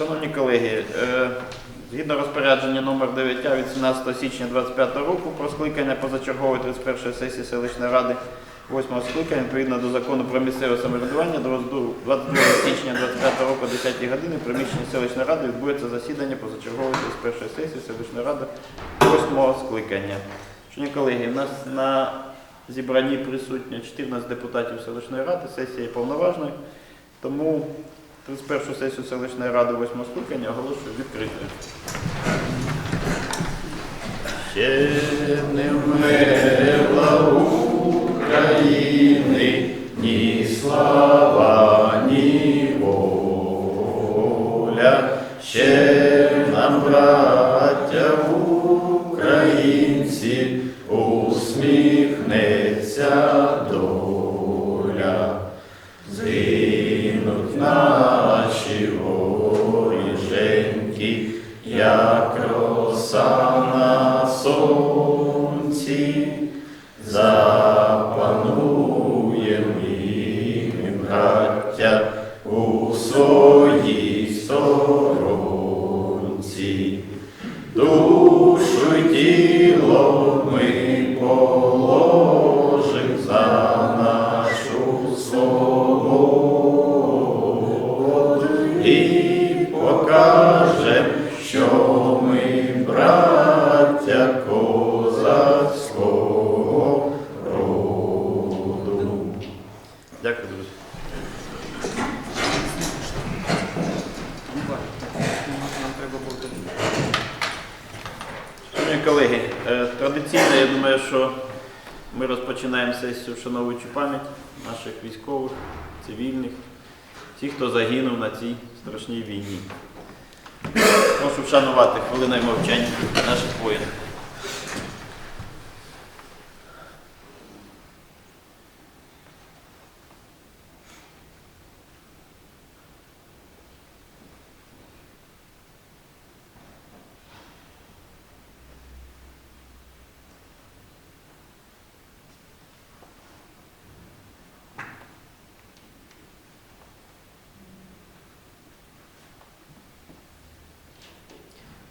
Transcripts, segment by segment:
Шановні колеги, е, згідно розпорядження номер 9 від 17 січня 2025 року про скликання позачергової 31 сесії селищної ради 8 скликання відповідно до закону про місцеве самоврядування до 22 січня 2025 року о 10 години в приміщенні селищної ради відбудеться засідання позачергової 31 сесії селищної ради 8 скликання. Шановні колеги, у нас на зібранні присутні 14 депутатів селищної ради, сесія є повноважною, тому 31 сесію селищної ради 8 скликання оголошую відкритою. Ще не вмерла України ні слава, ні воля. Ще нам, браття розпочинаємо вшановуючи пам'ять наших військових, цивільних, всіх, хто загинув на цій страшній війні. Прошу вшанувати хвилиною мовчання наших воїнів.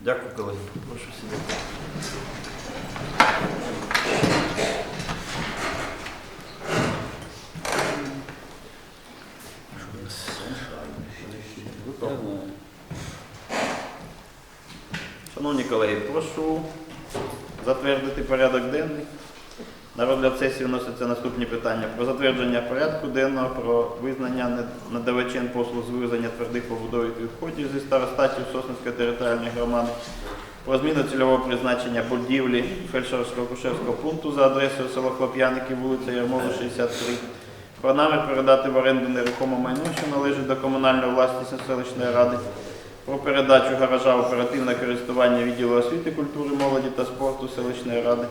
Дякую, колеги. Прошу сідати. Шановні колеги, прошу затвердити порядок денний. На розгляд сесії вносяться наступні питання. Про затвердження порядку денного, про визнання над- надавачем послуг з вивезення твердих побудових відходів зі старостатів Сосницької територіальної громади, про зміну цільового призначення будівлі фельдшерсько-акушерського пункту за адресою село Хлоп'яники, вулиця Ярмола, 63, про намір передати в оренду нерухоме майно, що належить до комунальної власності селищної ради, про передачу гаража оперативне користування відділу освіти, культури, молоді та спорту селищної ради,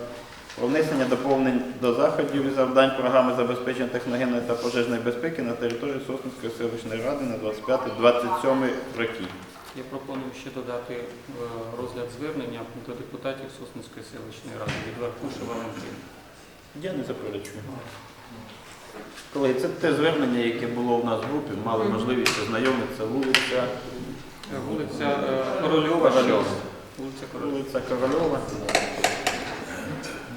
про внесення доповнень до заходів і завдань програми забезпечення техногенної та пожежної безпеки на території Сосницької селищної ради на 25-27 роки. Я пропоную ще додати е, розгляд звернення до депутатів Сосницької селищної ради від Варкуша Валентина. Я не заперечую. Колеги, це те звернення, яке було в нас в групі, мали можливість ознайомитися вулиця, Е, Вулиця Корольова. Корольова. Вулиця Корольова.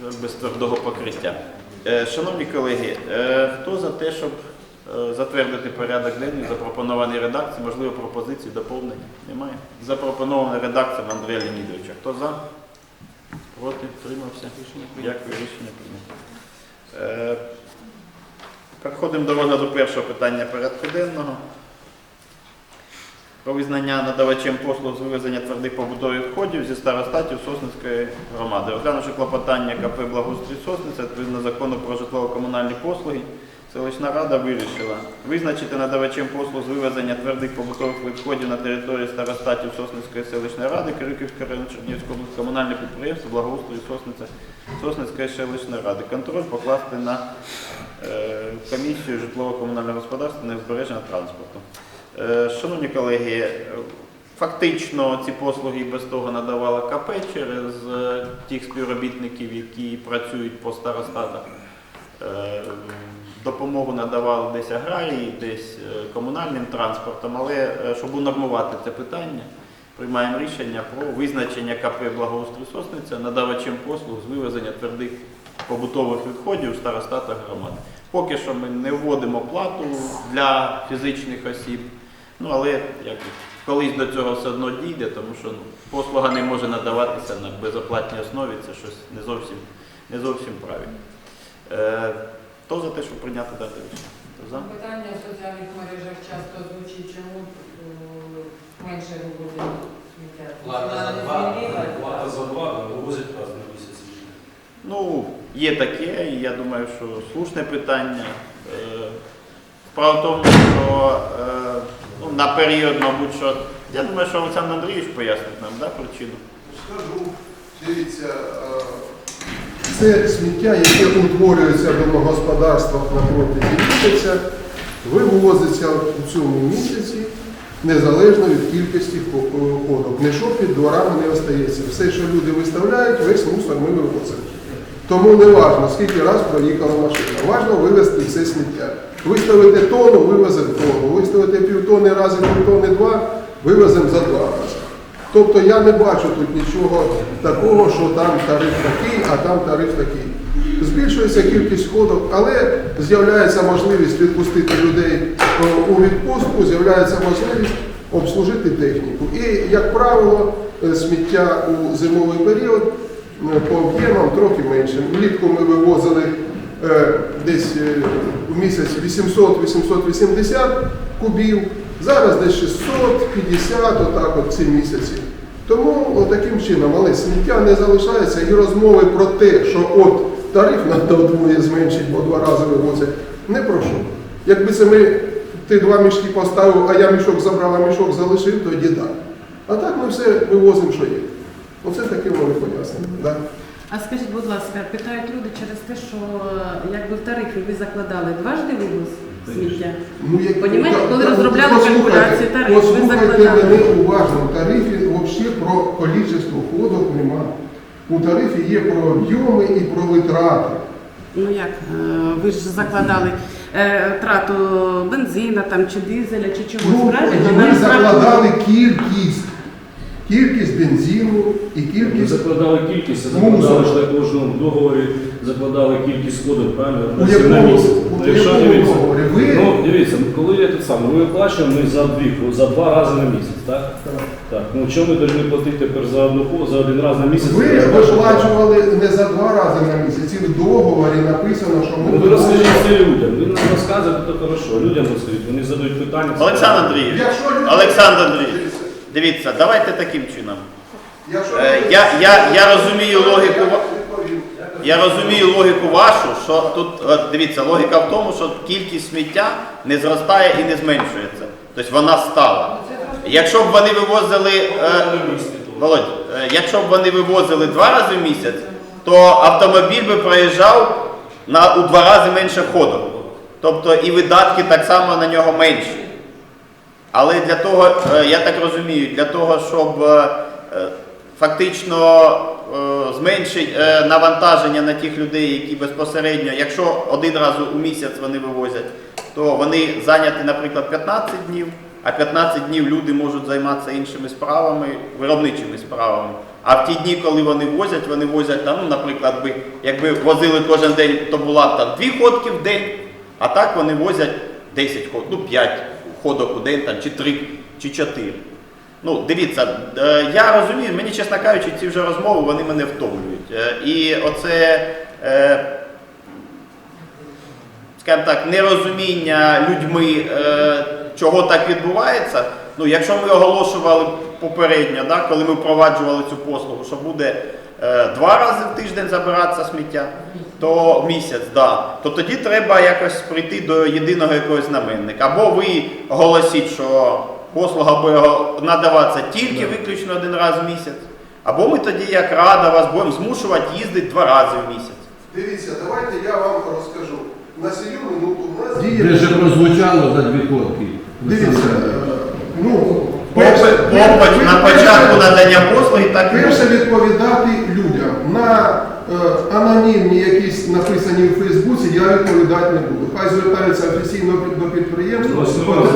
Без твердого покриття. Е, Шановні колеги, е, хто за те, щоб е, затвердити порядок денний, запропонованій редакції, можливо, пропозиції, доповнення? Немає. Запропонована редакція Андрія Леонідовича. Хто за? Проти? Тримався? Дякую, рішення прийнято. Переходимо до розгляду першого питання порядку денного. Про визнання надавачем послуг з вивезення твердих побутових відходів зі старостатів Сосницької громади. Розглянувши клопотання КП Благоустрій Сосниця відповідно закону про житлово-комунальні послуги, селищна рада вирішила визначити надавачем послуг з вивезення твердих побутових відходів на території старостатів Сосницької селищної ради Кириківської району Чернігівського області комунальне підприємство Благоустрій Сосниця Сосницької селищної ради. Контроль покласти на е, комісію житлово-комунального господарства на збереження транспорту. Е, Шановні колеги, е, фактично ці послуги без того надавала КП через е, тих співробітників, які працюють по старостатах. Допомогу надавали десь аграрії, десь комунальним транспортом, але щоб унормувати це питання, приймаємо рішення про визначення КП Благоустрій Сосниця надавачем послуг з вивезення твердих побутових відходів в старостатах громад. Поки що ми не вводимо плату для фізичних осіб, ну але як, колись до цього все одно дійде, тому що ну, послуга не може надаватися на безоплатній основі, це щось не зовсім, не зовсім правильно. Е, хто за те, щоб прийняти дане рішення? За? Питання в соціальних мережах часто звучить, чому е, менше вивозять сміття. Плата за два, плата за два, вивозять раз на місяць. Ну, є таке, і я думаю, що слушне питання. Е, Справа в тому, що е, на період, мабуть, що я думаю, що Олександр Андрійович пояснить нам да, причину. Скажу, дивіться, це сміття, яке утворюється в домогосподарствах на протязі місяця, вивозиться у цьому місяці незалежно від кількості хо- ходок. Ніщо під дворами не остається. Все, що люди виставляють, весь мусор ми вивозимо. Тому не важливо, скільки раз проїхала машина. Важливо вивезти все сміття. Виставити тонну, вивеземо тонну. Виставити півтони рази, півтони два, вивеземо за два рази. Тобто я не бачу тут нічого такого, що там тариф такий, а там тариф такий. Збільшується кількість ходок, але з'являється можливість відпустити людей е, у відпустку, з'являється можливість обслужити техніку. І, як правило, е, сміття у зимовий період по об'ємам трохи менше. Влітку ми вивозили е, десь е, в місяць 800-880 кубів, зараз десь 650, отак от ці місяці. Тому таким чином, але сміття не залишається і розмови про те, що от тариф треба вдвоє зменшить, бо два рази вивозять, не про що. Якби це ми ти два мішки поставив, а я мішок забрав, а мішок залишив, тоді так. А так ми все вивозимо, що є. Оце таке вони пояснення. Да? А скажіть, будь ласка, питають люди через те, що якби в тарифі ви закладали дважди вивоз сміття? Ну, як, Понімаєте, та- коли та- розробляли послухайте, калькуляції тарифу, ви Послухайте закладали. мене уважно. В тарифі взагалі про кількість ходок нема. У тарифі є про об'єми і про витрати. Ну як, е, ви ж закладали е, трату бензина там, чи дизеля, чи чогось, Ну, правильно? ми закладали кількість. Кількість бензину і Ми кількість. закладали кількість, а Мусор. закладали ж на кожному договорі, закладали кількість сходів, правильно? У Це на якому, місяць. у Ну, якщо якому дивіться, договорі? Ви ну, дивіться, коли я тут саме, ми оплачуємо ми за дві, за два рази на місяць, так? Так. Ну чому ми повинні платити тепер за одну за один раз на місяць? ви бачу, виплачували не за два рази на місяць. І в договорі написано, що ми Ну, ви розкажіть це людям. Ви нам розказуєте, то хорошо. Людям розкажіть, вони задають питання. Олександр Андрійович, Якщо люди- Олександр Андрійович, дивіться, давайте таким чином. Е, я, я, я розумію логіку. ва- Я розумію логіку вашу, що тут дивіться, логіка в тому, що кількість сміття не зростає і не зменшується. Тобто вона стала. Якщо б вони вивозили, е, Володь, е, якщо б вони вивозили два рази в місяць, то автомобіль би проїжджав на у два рази менше ходок. Тобто і видатки так само на нього менші. Але для того, е, я так розумію, для того, щоб е, е, фактично зменшити навантаження на тих людей, які безпосередньо, якщо один раз у місяць вони вивозять, то вони зайняті, наприклад, 15 днів, а 15 днів люди можуть займатися іншими справами, виробничими справами. А в ті дні, коли вони возять, вони возять ну, наприклад, би, якби возили кожен день, то була б там дві ходки в день, а так вони возять 10 ходок, ну 5 ходок у день, там, чи 3, чи 4. Ну, дивіться, е, я розумію, мені, чесно кажучи, ці вже розмови вони мене втомлюють. Е, І оце, е, скажімо так, нерозуміння людьми, чого так відбувається. Ну, якщо ми оголошували попередньо, да, коли ми впроваджували цю послугу, що буде два рази в тиждень забиратися сміття, то місяць, да, то тоді треба якось прийти до єдиного якогось знаменника. Або ви оголосіть, що послуга буде надаватися тільки виключно один раз в місяць, або ми тоді, як рада, вас будемо змушувати їздити два рази в місяць. Дивіться, давайте я вам розкажу. На сію минуту в нас діє. Де ж прозвучало за дві ходки? Дивіться, е, ну, Попит, попит на початку надання послуги так і Перше відповідати людям. на анонімні якісь написані в Фейсбуці, я відповідати не буду. Хай звертаються офіційно до підприємства,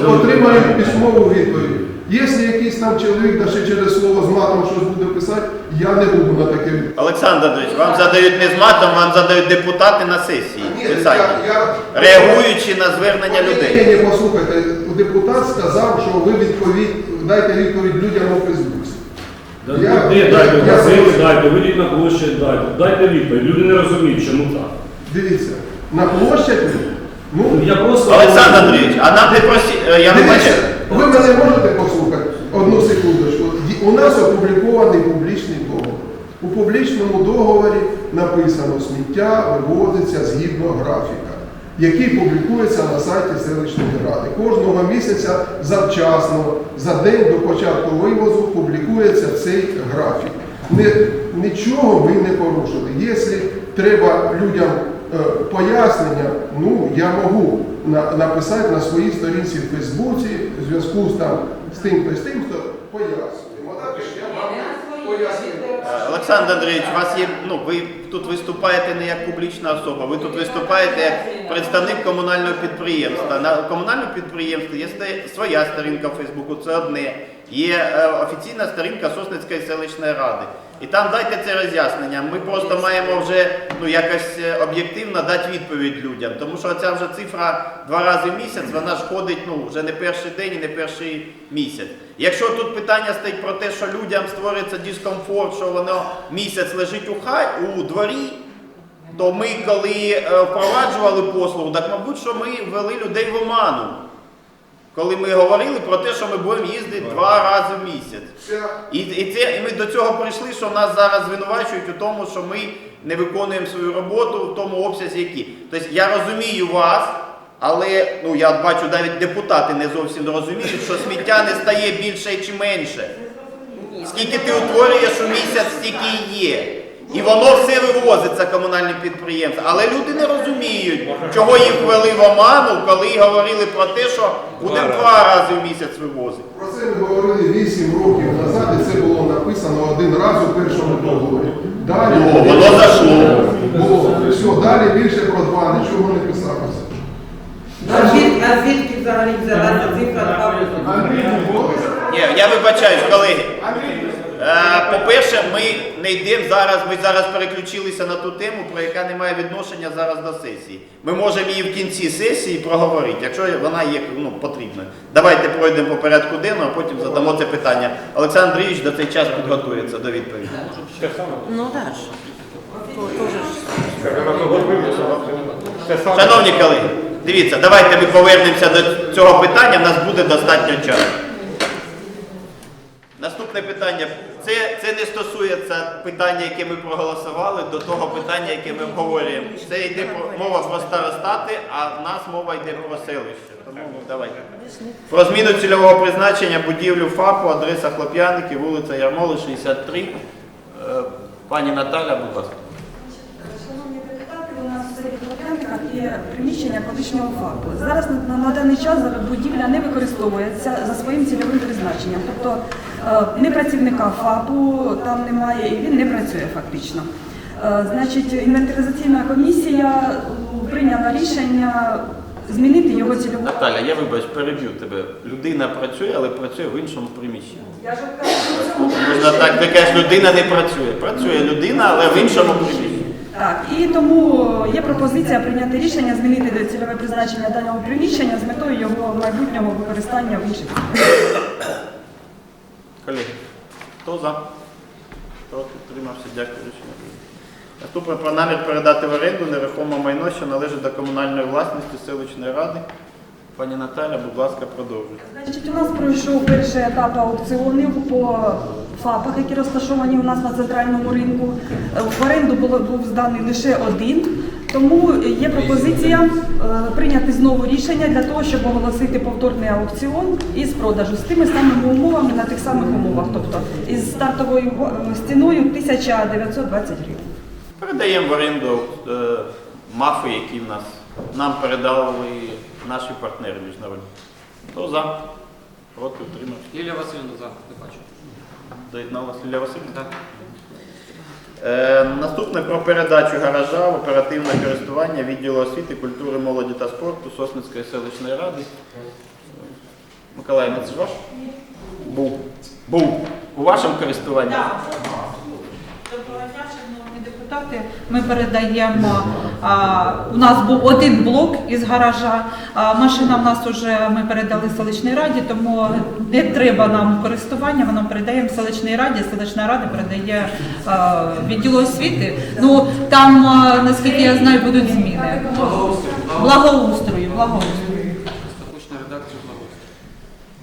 Ну, отримають письмову відповідь. Якщо якийсь там чоловік да ще через слово з матом щось буде писати, я не буду на таке. Олександр Андрійович, вам задають не з матом, вам задають депутати на сесії Ні, я- я- реагуючи на звернення людей. Ні, ні, послухайте, депутат сказав, що ви відповідь, дайте відповідь людям у Фейсбуці. Да, Я- Де дайте, я- газети я- дайте, вийдіть на площадь, дайте. Дайте відповідь. Люди не розуміють, чому так. Дивіться, на площаді, ну, Я просто... Олександр Андрійович, а нам не прості, е, я Дивіться, вибачаю. ви мене можете послухати? Одну секундочку. У нас опублікований публічний договор. У публічному договорі написано, сміття вивозиться згідно графіка, який публікується на сайті селищної ради. Кожного місяця завчасно, за день до початку вивозу публікується цей графік. Нічого ви не порушили. Якщо треба людям е, пояснення, ну я можу на, написати на своїй сторінці в Фейсбуці в зв'язку з там з тим, то з тим, хто пояснюємо. А Олександр Андрійович, у вас є, ну ви тут виступаєте не як публічна особа, ви тут виступаєте як представник комунального підприємства. На комунальному підприємстві є своя сторінка в Фейсбуку, це одне. Є е, офіційна сторінка Сосницької селищної ради. І там дайте це роз'яснення. Ми просто маємо вже ну якось е, об'єктивно дати відповідь людям. Тому що ця вже цифра два рази в місяць, вона ж ходить ну вже не перший день і не перший місяць. Якщо тут питання стоїть про те, що людям створюється дискомфорт, що воно місяць лежить у хай у дворі, то ми, коли е, впроваджували послугу, так мабуть, що ми ввели людей в оману. Коли ми говорили про те, що ми будемо їздити два рази в місяць. І, і, це, і ми до цього прийшли, що нас зараз звинувачують у тому, що ми не виконуємо свою роботу в тому обсязі, які. Тобто я розумію вас, але ну, я бачу, навіть депутати не зовсім розуміють, що сміття не стає більше чи менше. Скільки ти утворюєш у місяць, стільки і є. І воно все вивозиться комунальним підприємством. Але люди не розуміють, чого їх ввели в оману, коли говорили про те, що будемо два рази в місяць вивозити. Про це ми говорили 8 років назад, і це було написано один раз у першому договорі. Далі О, воно зайшло. було все, далі більше про два, нічого не писалося. А звідки, взагалі взялася цифра Ні, я вибачаюсь, колеги. Е, По-перше, ми не йдемо зараз, ми зараз переключилися на ту тему, про яка не має відношення зараз до сесії. Ми можемо її в кінці сесії проговорити, якщо вона є ну, потрібною. Давайте пройдемо по порядку денного, а потім задамо це питання. Олександр Андрійович до цей час підготується до відповіді. Ну так. Шановні колеги, дивіться, давайте ми повернемося до цього питання, в нас буде достатньо часу. Наступне питання. Це, це не стосується питання, яке ми проголосували, до того питання, яке ми обговорюємо. Це йде про мова про старостати, а в нас мова йде про селище. Тому ну, давайте. Про зміну цільового призначення будівлю ФАПу, адреса Хлоп'яники, вулиця Ярмоли, 63. Е, Пані Наталя, будь ласка. Шановні депутати, у нас є приміщення колишнього ФАПу. Зараз на, на даний час будівля не використовується за своїм цільовим призначенням. Тобто е, не працівника ФАПу там немає і він не працює фактично. Е, Значить, інвентаризаційна комісія прийняла рішення змінити його цільову. Наталя, я вибач, переб'ю тебе. Людина працює, але працює в іншому приміщенні. Я ж кажу, Можна так, ти кажеш, людина не працює. Працює людина, але в іншому приміщенні. Так, і тому є пропозиція прийняти рішення змінити цільове призначення даного приміщення з метою його майбутнього використання в інших. Колеги, хто за? Проти утримався, дякую. Рішення. Наступне про намір передати в оренду нерухоме майно, що належить до комунальної власності селищної ради. Пані Наталя, будь ласка, продовжуйте. Значить, у нас пройшов перший етап аукціонів по ФАПах, які розташовані у нас на центральному ринку. Е, В оренду було був зданий лише один. Тому є пропозиція е, прийняти знову рішення для того, щоб оголосити повторний аукціон із продажу з тими самими умовами на тих самих умовах, тобто із стартовою е, стіною 1920 гривень. Передаємо в оренду е, мафи, які в нас нам передали наші партнери міжнародні. Хто за? Проти утримався. Лілія Васильівна за, не бачу. Доєдналася Лілія Васильівна? Так. Е, наступне про передачу гаража в оперативне користування відділу освіти, культури, молоді та спорту Сосницької селищної ради. Миколаївна, це ж ваш? Був. Був. У вашому користуванні? Доброго дня, шановні депутати. Ми передаємо. А, у нас був один блок із гаража. А, машина в нас вже ми передали селищній раді, тому не треба нам користування. Воно передаємо селищній раді. Селищна рада передає а, відділу освіти. Ну там, а, наскільки я знаю, будуть зміни. Благоустрою, благоустрою.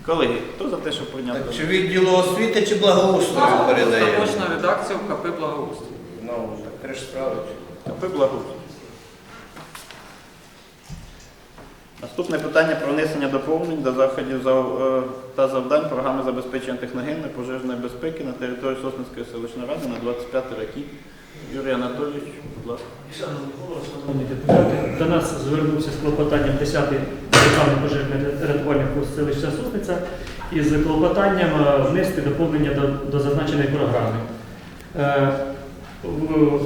Колеги, хто за те, щоб прийняти? Так, чи відділу освіти, чи благоустрою передає? Остаточна редакція в КП благоустрою. Ну, так три ж справи. КП благоустрій. Наступне питання про внесення доповнень до заходів е, та завдань програми забезпечення техногенної пожежної безпеки на території Сосницької селищної ради на 25 роки. Юрій Анатолійович, будь ласка. Шановні депутати, до нас звернувся з клопотанням 10-й рятувальний пост селища Сосниця із клопотанням е, внести доповнення до, до зазначеної програми. Е,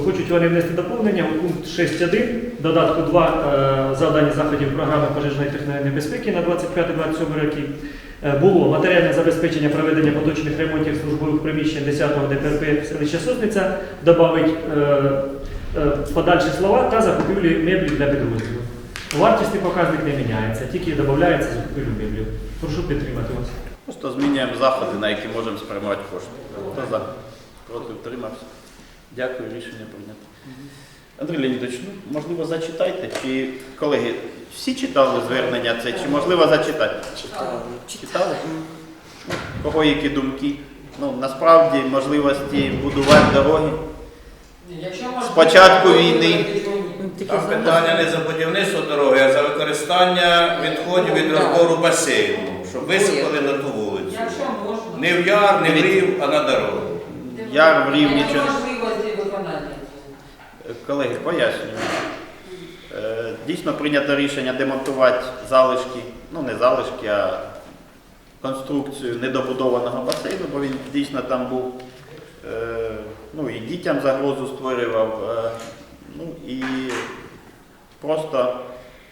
Хочуть вони внести доповнення у пункт 6.1 додатку 2 е, завдання заходів програми пожежної техногенної безпеки на 25-27 роки. Було матеріальне забезпечення проведення поточних ремонтів службових приміщень 10-го ДПРП селища Сосниця, додавить подальші слова та закупівлі меблів для підрозділу. Вартісний показник не міняється, тільки додається закупівлю меблів. Прошу підтримати вас. Просто змінюємо заходи, на які можемо спрямувати кошти. Хто за? Проти утримався. Дякую, рішення прийнято. Андрій Леонідович, ну, можливо, зачитайте, чи колеги, всі читали звернення це, чи можливо зачитати? Читали. Читали? Кого які думки? Ну, насправді можливості будувати дороги. Якщо можна, З війни. То Там питання не за будівництво дороги, а за використання відходів від розбору басейну, щоб висипали на ту вулицю. Якщо можна. Не в яр, не в рів, а на дорогу. Я в рівні Які чого. можливості виконання? Колеги, пояснюю. Е, Дійсно прийнято рішення демонтувати залишки, ну не залишки, а конструкцію недобудованого басейну, бо він дійсно там був, е, ну і дітям загрозу створював, е, ну і просто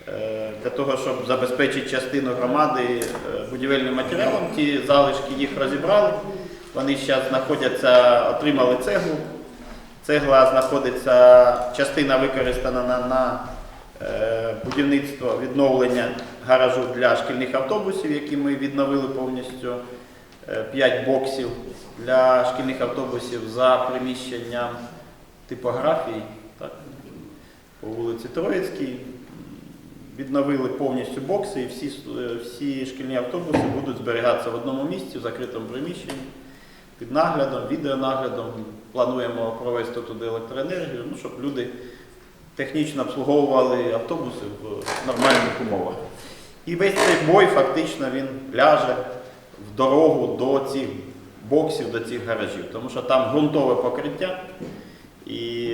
е, для того, щоб забезпечити частину громади е, будівельним матеріалом, ті залишки їх розібрали. Вони зараз знаходяться, отримали цеглу. Цегла знаходиться, частина використана на, на е, будівництво відновлення гаражу для шкільних автобусів, які ми відновили повністю 5 боксів для шкільних автобусів за приміщенням типографії по вулиці Троїцькій. Відновили повністю бокси і всі, е, всі шкільні автобуси будуть зберігатися в одному місці, в закритому приміщенні під наглядом, відеонаглядом. Плануємо провести туди електроенергію, ну, щоб люди технічно обслуговували автобуси в нормальних умовах. І весь цей бой фактично він ляже в дорогу до цих боксів, до цих гаражів, тому що там ґрунтове покриття. І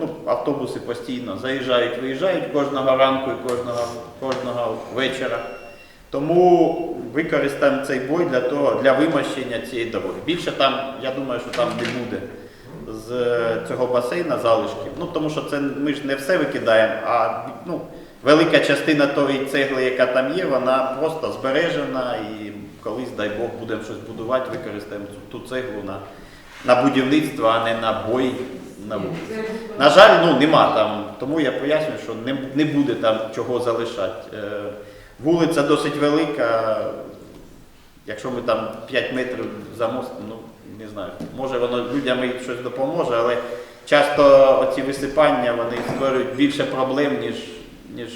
ну, автобуси постійно заїжджають, виїжджають кожного ранку і кожного, кожного вечора. Тому використаємо цей бой для того, для вимощення цієї дороги. Більше там, я думаю, що там не буде з е, цього басейна залишків. Ну тому що це ми ж не все викидаємо, а ну, велика частина тої цегли, яка там є, вона просто збережена і колись, дай Бог, будемо щось будувати, використаємо ту цеглу на, на будівництво, а не на бой на вулиці. На жаль, ну нема там, тому я пояснюю, що не, не буде там чого залишати. Е, вулиця досить велика. Якщо ми там 5 метрів за мост, ну не знаю, може воно людям і щось допоможе, але часто оці висипання вони створюють більше проблем, ніж, ніж,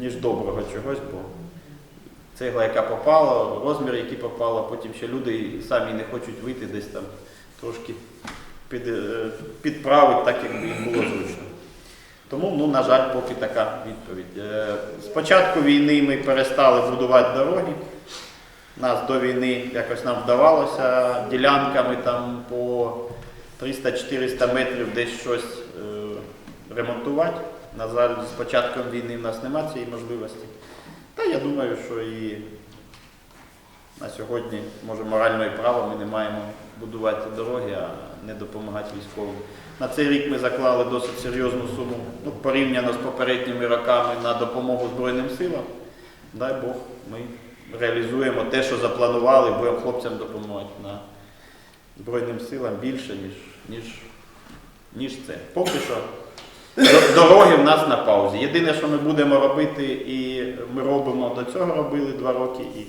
ніж доброго чогось, бо цегла, яка попала, розмір, який попала, потім ще люди самі не хочуть вийти десь там трошки під, е, підправити так, як їм було зручно. Тому, ну, на жаль, поки така відповідь. Е, З початку війни ми перестали будувати дороги. Нас до війни якось нам вдавалося ділянками там по 300-400 метрів десь щось е, ремонтувати. На жаль, з початком війни в нас немає цієї можливості. Та я думаю, що і на сьогодні, може, моральної права ми не маємо будувати дороги, а не допомагати військовим. На цей рік ми заклали досить серйозну суму, ну, порівняно з попередніми роками на допомогу Збройним силам. Дай Бог, ми реалізуємо те, що запланували, будемо хлопцям допомагати на Збройним силам більше, ніж, ніж, ніж це. Поки що дороги в нас на паузі. Єдине, що ми будемо робити, і ми робимо до цього робили два роки, і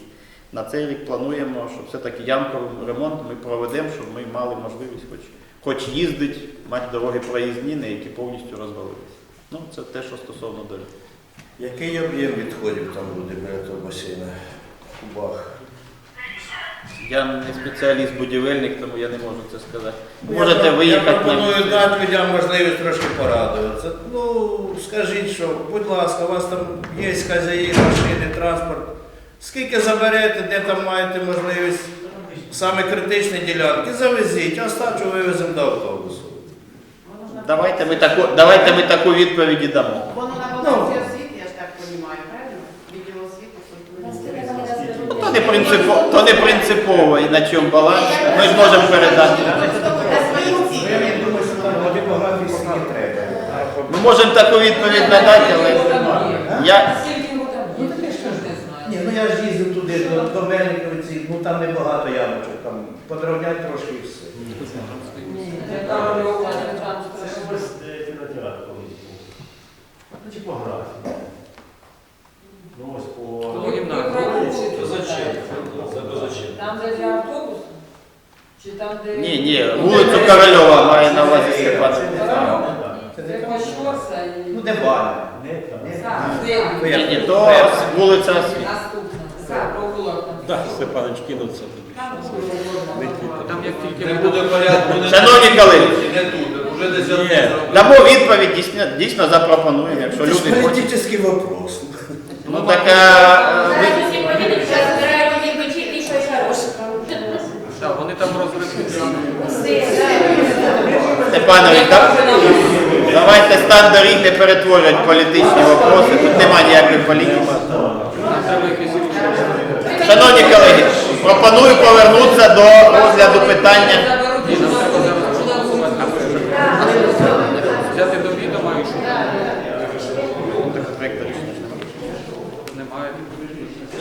на цей рік плануємо, що все-таки ямковий ремонт ми проведемо, щоб ми мали можливість хоч, хоч їздити, мати дороги проїзні, не які повністю розвалилися. Ну, це те, що стосовно доріг. Який об'єм відходів там буде біля того басейна? в Кубах. Я не спеціаліст будівельник, тому я не можу це сказати. Я Можете про- виїхати Я пропоную дати людям можливість трошки порадуватися. Ну, скажіть, що, будь ласка, у вас там є хазяї, машини, транспорт. Скільки заберете, де там маєте можливість саме критичні ділянки, завезіть, а остачу вивеземо до автобусу. Давайте ми таку, давайте ми таку відповідь і дамо. Воно на балансі освіти, я ж так розумію, правильно? Відділ освіти, культури. То не принципово, то не принципово і на чому баланс. Ми ж можемо передати. Ми можемо таку відповідь надати, але я, ну я ж їздив туди, до, до Мельниковиці, ну там небагато ямочок, там подровнять трошки і все. Чи по графіку? Ну ось по... По гімназії. Це зачем? Це зачем? Там, де для автобусу? Чи там, де... ні, ні, вулицю Корольова має на увазі Степан. Це не по і... Ну де баня? Ні, ні, то вулиця Освіти. Так. Степанович кинуться. Там як тільки Не буде порядку, не Шановні колеги, не тут, вже десь одне дамо відповідь, дійсно, дійсно запропонуємо, якщо Це ж люди хочуть. політичний вопрос. Ну так а, ви- Так, вони там розробили. Степанович, да- давайте стан доріг не перетворювати в політичні вопроси, тут немає ніякої політики. Треба якісь рішення. Шановні колеги, пропоную повернутися до розгляду питання.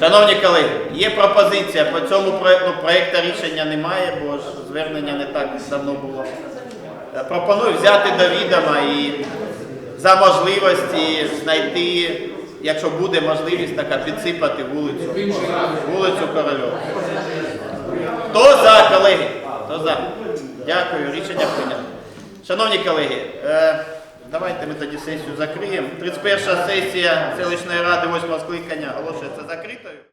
Шановні колеги, є пропозиція по цьому проекту, ну, проекту рішення немає, бо ж звернення не так давно було. Е, Пропоную взяти до відома і за можливості знайти, якщо буде можливість така, підсипати вулицю, вулицю Корольова. Хто за, колеги? Хто за? Дякую, рішення прийнято. Шановні колеги, е, давайте ми тоді сесію закриємо. 31 сесія селищної ради 8 скликання оголошується закритою.